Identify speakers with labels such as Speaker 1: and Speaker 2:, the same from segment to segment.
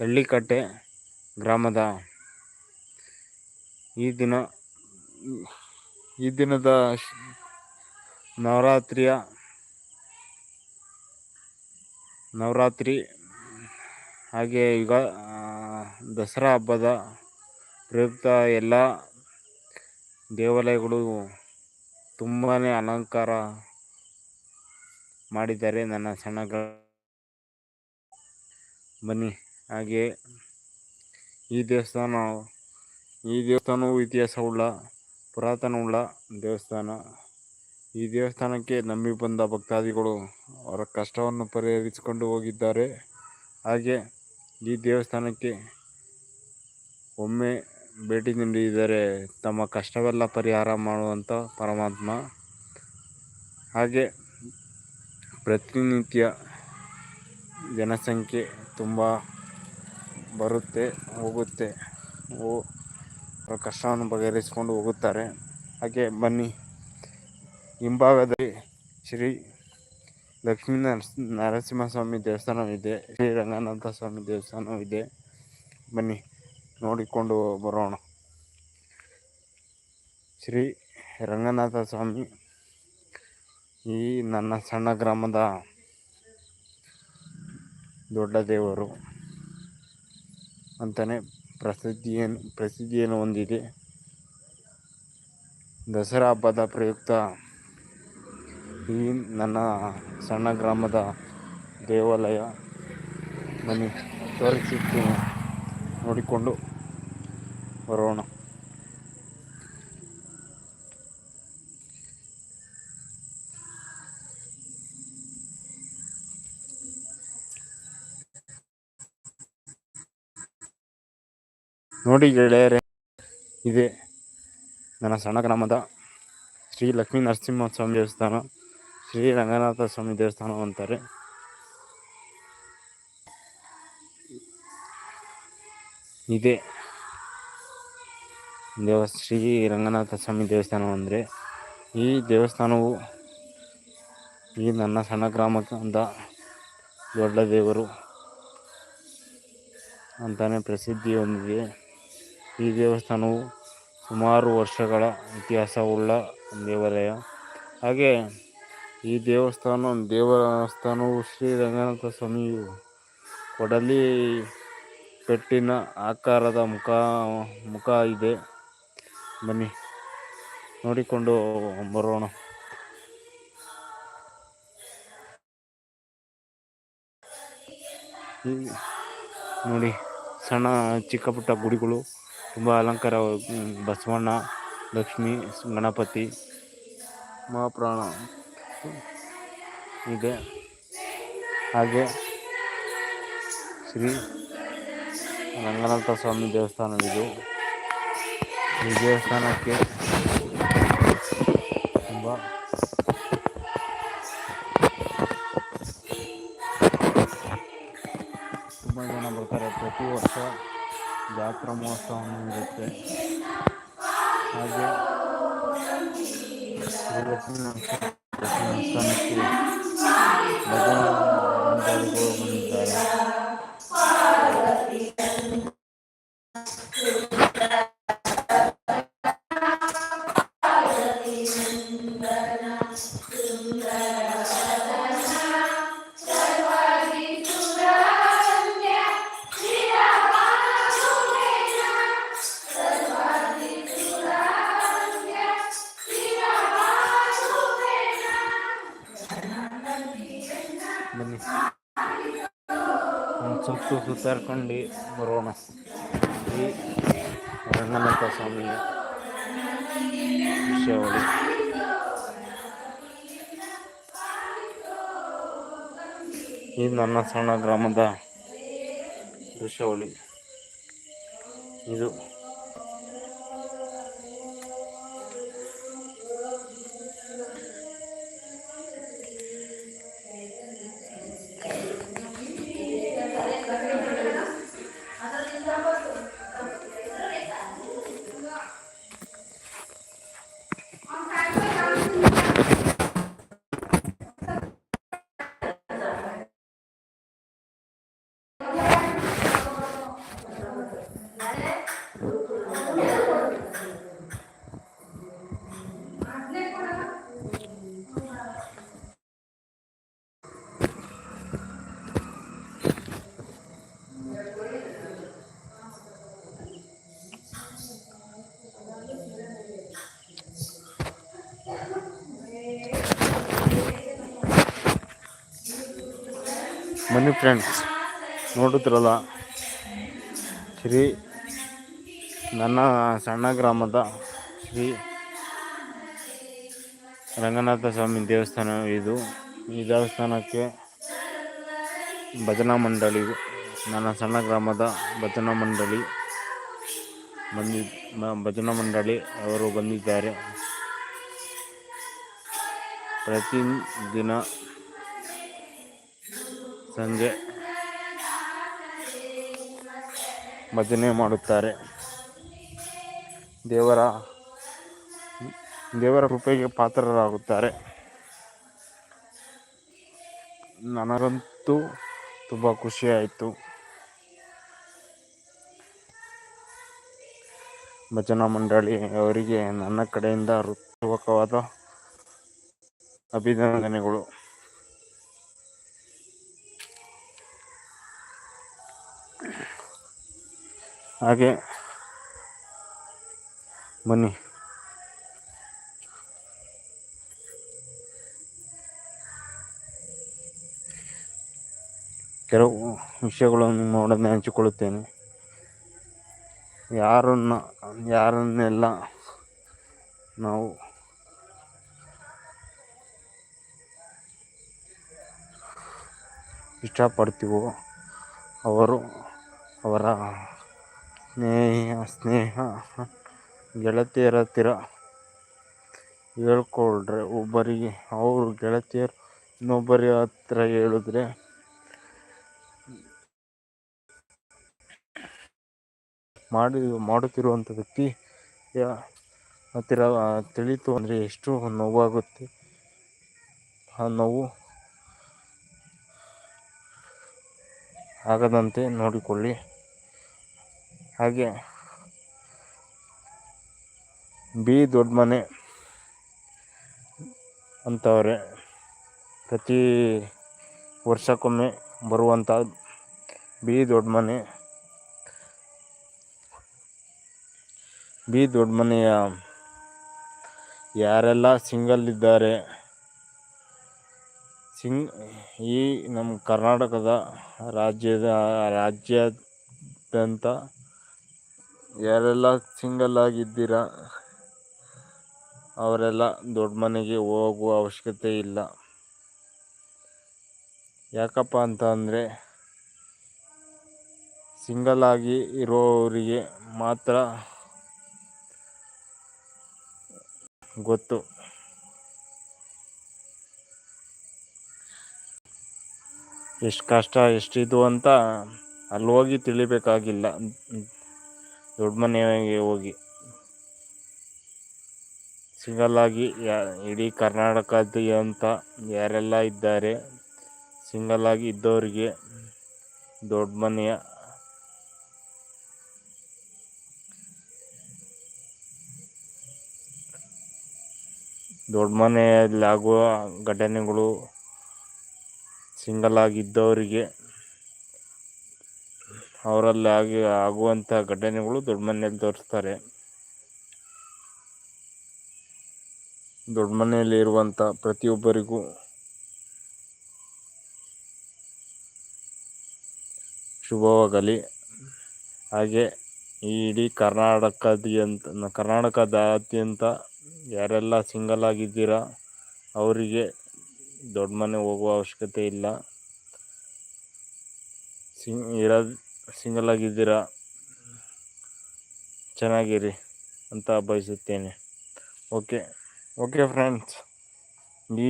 Speaker 1: ತಳ್ಳಿಕಟ್ಟೆ ಗ್ರಾಮದ ಈ ದಿನ, ಈ ದಿನದ ನವರಾತ್ರಿಯ ನವರಾತ್ರಿ ಹಾಗೆ ಈಗ ದಸರಾ ಹಬ್ಬದ ಪ್ರಯುಕ್ತ ಎಲ್ಲ ದೇವಾಲಯಗಳು ತುಂಬಾ ಅಲಂಕಾರ ಮಾಡಿದ್ದಾರೆ ನನ್ನ ಸಣ್ಣ ಬನ್ನಿ. ಹಾಗೆ ಈ ದೇವಸ್ಥಾನ, ಈ ದೇವಸ್ಥಾನವು ಇತಿಹಾಸವುಳ್ಳ ಪುರಾತನವುಳ್ಳ ದೇವಸ್ಥಾನ. ಈ ದೇವಸ್ಥಾನಕ್ಕೆ ನಂಬಿ ಬಂದ ಭಕ್ತಾದಿಗಳು ಅವರ ಕಷ್ಟವನ್ನು ಪರಿಹರಿಸಿಕೊಂಡು ಹೋಗಿದ್ದಾರೆ. ಹಾಗೆ ಈ ದೇವಸ್ಥಾನಕ್ಕೆ ಒಮ್ಮೆ ಭೇಟಿ ನೀಡಿದರೆ ತಮ್ಮ ಕಷ್ಟವೆಲ್ಲ ಪರಿಹಾರ ಮಾಡುವಂಥ ಪರಮಾತ್ಮ. ಹಾಗೆ ಪ್ರತಿನಿತ್ಯ ಜನಸಂಖ್ಯೆ ತುಂಬ ಬರುತ್ತೆ, ಹೋಗುತ್ತೆ. ಅವರ ಕಷ್ಟವನ್ನು ಬಗೆಹರಿಸಿಕೊಂಡು ಹೋಗುತ್ತಾರೆ. ಹಾಗೆ ಬನ್ನಿ. ಹಿಂಭಾಗದಲ್ಲಿ ಶ್ರೀ ಲಕ್ಷ್ಮೀ ನರಸ್, ನರಸಿಂಹಸ್ವಾಮಿ ದೇವಸ್ಥಾನವಿದೆ, ಶ್ರೀ ರಂಗನಾಥ ಸ್ವಾಮಿ ದೇವಸ್ಥಾನವಿದೆ. ಬನ್ನಿ, ನೋಡಿಕೊಂಡು ಬರೋಣ. ಶ್ರೀ ರಂಗನಾಥ ಸ್ವಾಮಿ, ಈ ನನ್ನ ಸಣ್ಣ ಗ್ರಾಮದ ದೊಡ್ಡ ದೇವರು. ಅಂತಲೇ ಪ್ರಸಿದ್ಧಿಯನ್ನು ಪ್ರಸಿದ್ಧಿಯನ್ನು ಹೊಂದಿದೆ ದಸರಾ ಹಬ್ಬದ ಪ್ರಯುಕ್ತ ಈ ನನ್ನ ಸಣ್ಣ ಗ್ರಾಮದ ದೇವಾಲಯ. ಮನೆ ತೋರಿಸಿ ನೋಡಿಕೊಂಡು ಬರೋಣ. ನೋಡಿ ಗೆಳೆಯರೇ, ಇದೆ ನನ್ನ ಸಣ್ಣ ಗ್ರಾಮದ ಶ್ರೀ ಲಕ್ಷ್ಮೀ ನರಸಿಂಹ ಸ್ವಾಮಿ ದೇವಸ್ಥಾನ, ಶ್ರೀ ರಂಗನಾಥ ಸ್ವಾಮಿ ದೇವಸ್ಥಾನ ಅಂತಾರೆ. ಇದೆ ದೇವ ಶ್ರೀ ರಂಗನಾಥ ಸ್ವಾಮಿ ದೇವಸ್ಥಾನ ಅಂದರೆ, ಈ ದೇವಸ್ಥಾನವು ಈ ನನ್ನ ಸಣ್ಣ ಗ್ರಾಮದ ದೊಡ್ಡ ದೇವರು ಅಂತಾನೆ ಪ್ರಸಿದ್ಧಿ ಹೊಂದಿದೆ ಈ ದೇವಸ್ಥಾನವು ಸುಮಾರು ವರ್ಷಗಳ ಇತಿಹಾಸವುಳ್ಳ ದೇವಾಲಯ. ಹಾಗೆ ಈ ದೇವಸ್ಥಾನ ದೇವಸ್ಥಾನವು ಶ್ರೀ ರಂಗನಾಥ ಸ್ವಾಮಿಯು ಕೊಡಲಿ ಪೆಟ್ಟಿನ ಆಕಾರದ ಮುಖ ಮುಖ ಇದೆ. ಬನ್ನಿ, ನೋಡಿಕೊಂಡು ಬರೋಣ. ನೋಡಿ, ಸಣ್ಣ ಚಿಕ್ಕ ಪುಟ್ಟ ಗುಡಿಗಳು. ತುಂಬ ಅಲಂಕಾರ ಬಸವಣ್ಣ, ಲಕ್ಷ್ಮೀ, ಗಣಪತಿ, ಮಹಾಪ್ರಾಣ ಇದೆ. ಹಾಗೆ ಶ್ರೀ ರಂಗನಾಥ ಸ್ವಾಮಿ ದೇವಸ್ಥಾನವಿದು ಈ ದೇವಸ್ಥಾನಕ್ಕೆ ತುಂಬ ತುಂಬ ಜನ ಬರ್ತಾರೆ. ಪ್ರತಿ ವರ್ಷ ಜಾತ್ರಾ ಮಹೋತ್ಸವವನ್ನು ಇರುತ್ತೆ ಹಾಗೆ ದೇವಸ್ಥಾನಕ್ಕೆ ಸುತ್ತಾಡ್ಕೊಂಡು ಬರೋಣ. ಈ ರಂಗನಾಥ ಸ್ವಾಮಿಯ ವಿಷಯಗಳು ಈ ನನ್ನ ಸಣ್ಣ ಗ್ರಾಮದ ದೃಶ್ಯಾವಳಿ ಇದು ಬನ್ನಿ ಫ್ರೆಂಡ್ಸ್ ನೋಡುತ್ತಿರಲ್ಲ, ಶ್ರೀ ನನ್ನ ಸಣ್ಣ ಗ್ರಾಮದ ಶ್ರೀ ರಂಗನಾಥ ಸ್ವಾಮಿ ದೇವಸ್ಥಾನ ಇದು. ಈ ದೇವಸ್ಥಾನಕ್ಕೆ ಭಜನಾ ಮಂಡಳಿ, ನನ್ನ ಸಣ್ಣ ಗ್ರಾಮದ ಭಜನಾ ಮಂಡಳಿ ಬಂದಿ ಭಜನಾ ಮಂಡಳಿ ಅವರು ಬಂದಿದ್ದಾರೆ. ಪ್ರತಿ ದಿನ ಸಂಜೆ ಭಜನೆ ಮಾಡುತ್ತಾರೆ. ದೇವರ ದೇವರ ಕೃಪೆಗೆ ಪಾತ್ರರಾಗುತ್ತಾರೆ. ನನಗಂತೂ ತುಂಬ ಖುಷಿಯಾಯಿತು. ಭಜನಾ ಮಂಡಳಿ ಅವರಿಗೆ ನನ್ನ ಕಡೆಯಿಂದ ಹೃತ್ಪೂರ್ವಕವಾದ ಅಭಿನಂದನೆಗಳು. ಹಾಗೆ ಬನ್ನಿ. ಕೆಲವು ವಿಷಯಗಳನ್ನು ನಿಮ್ಮೊಡನೆ ಹಂಚಿಕೊಳ್ಳುತ್ತೇನೆ. ಯಾರನ್ನ ಯಾರನ್ನೆಲ್ಲ ನಾವು ಇಷ್ಟಪಡ್ತೀವೋ ಅವರು ಅವರ ಸ್ನೇಹ ಸ್ನೇಹ. ಗೆಳತಿಯರ ಹತ್ತಿರ ಹೇಳ್ಕೊಳ್ರೆ ಒಬ್ಬರಿಗೆ. ಅವರು ಗೆಳತಿಯರು ಇನ್ನೊಬ್ಬರ ಹತ್ರ ಹೇಳಿದ್ರೆ ಮಾಡಿ, ಮಾಡುತ್ತಿರುವಂಥ ವ್ಯಕ್ತಿ ಹತ್ತಿರ ತಿಳಿತು ಅಂದರೆ ಎಷ್ಟು ನೋವಾಗುತ್ತೆ. ಆ ನೋವು ಆಗದಂತೆ ನೋಡಿಕೊಳ್ಳಿ. ಹಾಗೆ ಬಿ ದೊಡ್ಡ ಮನೆ ಅಂತವ್ರೆ. ಪ್ರತಿ ವರ್ಷಕ್ಕೊಮ್ಮೆ ಬರುವಂಥ ಬಿ ದೊಡ್ಡ ಮನೆ. ಬಿ ದೊಡ್ಡ ಮನೆಯ ಯಾರೆಲ್ಲ ಸಿಂಗಲ್ ಇದ್ದಾರೆ, ಸಿಂಗ್ ಈ ನಮ್ಮ ಕರ್ನಾಟಕದ ರಾಜ್ಯದ ರಾಜ್ಯಾದ್ಯಂತ ಯಾರೆಲ್ಲ ಸಿಂಗಲ್ ಆಗಿದ್ದೀರಾ, ಅವರೆಲ್ಲ ದೊಡ್ಡ ಮನೆಗೆ ಹೋಗುವ ಅವಶ್ಯಕತೆ ಇಲ್ಲ. ಯಾಕಪ್ಪ ಅಂತ ಅಂದರೆ ಸಿಂಗಲ್ ಆಗಿ ಇರೋರಿಗೆ ಮಾತ್ರ ಗೊತ್ತು. ಎಷ್ಟು ಕಷ್ಟ ಎಷ್ಟಿದು ಅಂತ ಅಲ್ಲಿ ಹೋಗಿ ತಿಳಿಬೇಕಾಗಿಲ್ಲ. ದೊಡ್ಡ ಮನೆಗೆ ಹೋಗಿ. ಸಿಂಗಲ್ ಆಗಿ ಯಾ, ಇಡೀ ಅಂತ ಯಾರೆಲ್ಲ ಇದ್ದಾರೆ ಸಿಂಗಲ್ ಆಗಿ ಇದ್ದವರಿಗೆ ದೊಡ್ಡ ಮನೆಯ ದೊಡ್ಡ ಮನೆಯಲ್ಲಿ ಆಗುವ ಘಟನೆಗಳು ಸಿಂಗಲ್ ಆಗಿದ್ದವರಿಗೆ ಅವರಲ್ಲಿ ಆಗಿ ಆಗುವಂಥ ಘಟನೆಗಳು ದೊಡ್ಡ ಮನೆಯಲ್ಲಿ ತೋರಿಸ್ತಾರೆ. ದೊಡ್ಡ ಮನೆಯಲ್ಲಿ ಇರುವಂಥ ಪ್ರತಿಯೊಬ್ಬರಿಗೂ ಶುಭವಾಗಲಿ. ಹಾಗೆ ಈ ಇಡೀ ಕರ್ನಾಟಕದಾದ್ಯಂತ ಕರ್ನಾಟಕದಾದ್ಯಂತ ಯಾರೆಲ್ಲ ಸಿಂಗಲ್ ಆಗಿದ್ದೀರಾ, ಅವರಿಗೆ ದೊಡ್ಡ ಮನೆ ಹೋಗುವ ಅವಶ್ಯಕತೆ ಇಲ್ಲ. ಸಿಂಗ್ ಇರೋದು ಸಿಂಗಲ್ ಆಗಿದ್ದೀರಾ ಚೆನ್ನಾಗಿರಿ ಅಂತ ಬಯಸುತ್ತೇನೆ. Okay okay friends. ಈ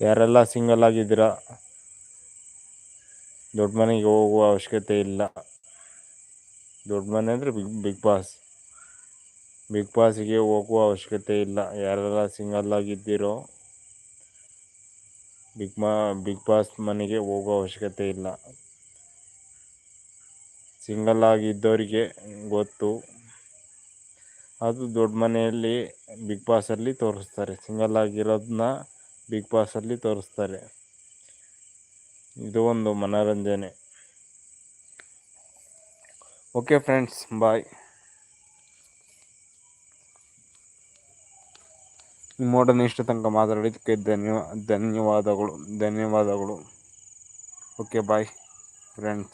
Speaker 1: ಯಾರೆಲ್ಲ ಸಿಂಗಲ್ ಆಗಿದ್ದೀರಾ ದೊಡ್ಡ ಮನೆಗೆ ಹೋಗುವ ಅವಶ್ಯಕತೆ ಇಲ್ಲ. ದೊಡ್ಡ ಮನೆ ಅಂದರೆ ಬಿಗ್ ಬಿಗ್ ಬಾಸ್. ಬಿಗ್ ಬಾಸ್ಗೆ ಹೋಗುವ ಅವಶ್ಯಕತೆ ಇಲ್ಲ. ಯಾರೆಲ್ಲ ಸಿಂಗಲ್ ಆಗಿದ್ದೀರೋ ಬಿಗ್ ಮಾ ಬಿಗ್ ಬಾಸ್ ಮನೆಗೆ ಹೋಗುವ ಅವಶ್ಯಕತೆ ಇಲ್ಲ. ಸಿಂಗಲ್ ಆಗಿದ್ದವರಿಗೆ ಗೊತ್ತು. ಅದು ದೊಡ್ಡ ಮನೆಯಲ್ಲಿ ಬಿಗ್ ಬಾಸಲ್ಲಿ ತೋರಿಸ್ತಾರೆ. ಸಿಂಗಲ್ ಆಗಿರೋದನ್ನ ಬಿಗ್ ಬಾಸಲ್ಲಿ ತೋರಿಸ್ತಾರೆ. ಇದು ಒಂದು ಮನೋರಂಜನೆ. ಓಕೆ ಫ್ರೆಂಡ್ಸ್ ಬಾಯ್ ನಿಮ್ಮೊಡನೆ ಇಷ್ಟು ತನಕ ಮಾತಾಡಿದ್ದಕ್ಕೆ ಧನ್ಯವಾದ ಧನ್ಯವಾದಗಳು ಧನ್ಯವಾದಗಳು. Okay bye friends